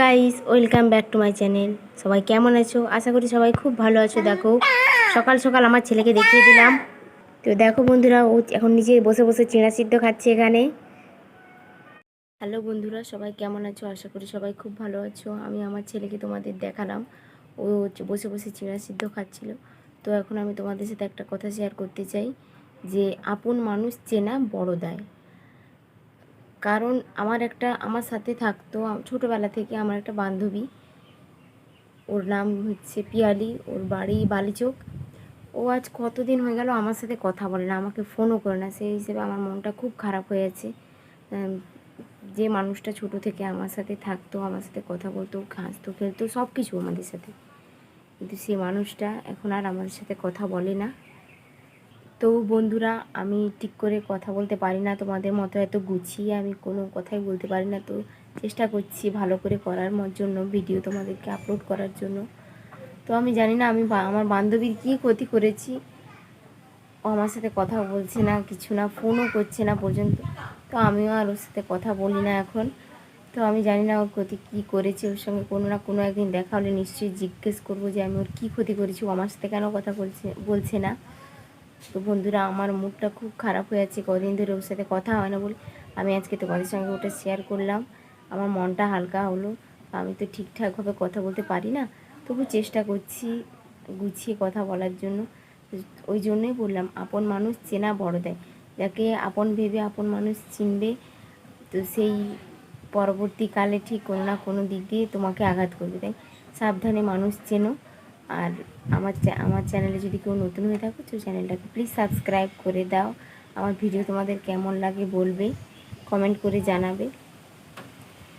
Guys welcome back to my channel সবাই কেমন আছো? আশা করি সবাই খুব ভালো আছো। দেখো, সকাল সকাল আমার ছেলেকে দেখিয়ে দিলাম। তো দেখো বন্ধুরা, ও এখন নিজে বসে বসে চিঁড়া সিদ্ধ খাচ্ছে এখানে। হ্যালো বন্ধুরা, সবাই কেমন আছো? আশা করি সবাই খুব ভালো আছো। আমি আমার ছেলেকে তোমাদের দেখালাম। ও বসে বসে চিঁড়া সিদ্ধ খাচ্ছিল। তো এখন আমি তোমাদের সাথে একটা কথা শেয়ার করতে চাই যে, আপন মানুষ চেনা বড় দায়। কারণ আমার একটা, আমার সাথে থাকতো, ছোটোবেলা থেকে আমার একটা বান্ধবী। ওর নাম হচ্ছে পিয়ালি, ওর বাড়ি বালিচোক। ও আজ কতদিন হয়ে গেল আমার সাথে কথা বলে না, আমাকে ফোনও করে না। সেই হিসেবে আমার মনটা খুব খারাপ হয়ে আছে। যে মানুষটা ছোট থেকে আমার সাথে থাকতো, আমার সাথে কথা বলতো, হাসতো, খেলতো সব কিছু আমাদের সাথে। কিন্তু সেই মানুষটা এখন আর আমাদের সাথে কথা বলে না। তো বন্ধুরা, আমি ঠিক করে কথা বলতে পারি না, তোমাদের মতো এত গুছিয়ে আমি কোনো কথাই বলতে পারি না, তো চেষ্টা করছি ভালো করে করার জন্য ভিডিও তোমাদেরকে আপলোড করার জন্য। তো আমি জানি না, আমি আমার বান্ধবীর কী ক্ষতি করেছি, ও আমার সাথে কথা বলছে না, কিছু না ফোনও করছে না পর্যন্ত, তো আমিও আর ওর সাথে কথা বলি না এখন। তো আমি জানি না ওর ক্ষতি কী করেছে, ওর সঙ্গে কোনো না কোনো একদিন দেখা হলে নিশ্চয়ই জিজ্ঞেস করব যে আমি ওর কী ক্ষতি করেছি, ও আমার সাথে কেন কথা বলছে বলছে না। তো বন্ধুরা, আমার মুডটা খুব খারাপ হয়ে আছে, কদিন ধরে ওর সাথে কথা হয় না বলে আমি আজকে তোমাদের সঙ্গে ওটা শেয়ার করলাম। আমার মনটা হালকা হলো, আমি তো ঠিকঠাকভাবে কথা বলতে পারি না, তবু চেষ্টা করছি গুছিয়ে কথা বলার জন্য। ওই জন্যই বললাম, আপন মানুষ চেনা বড় দেয়, যাকে আপন ভেবে আপন মানুষ চিনবে, তো সেই পরবর্তীকালে ঠিক কোনো না কোনো দিক দিয়ে তোমাকে আঘাত করবে, তাই সাবধানে মানুষ চেনো। আর আমার আমার চ্যানেলে যদি কেউ নতুন হয়ে থাকো, তো চ্যানেলটাকে প্লিজ সাবস্ক্রাইব করে দাও। আমার ভিডিও তোমাদের কেমন লাগে বলবে কমেন্ট করে জানাবে।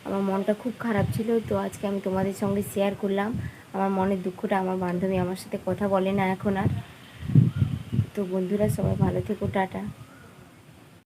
আমার মনটা খুব খারাপ ছিল, তো আজকে আমি তোমাদের সঙ্গে শেয়ার করলাম। আমার মনের দুঃখটা আমার বান্ধবী আমার সাথে কথা বলে না এখন আর। তো বন্ধুরা, সবাই ভালো থেকো, টাটা।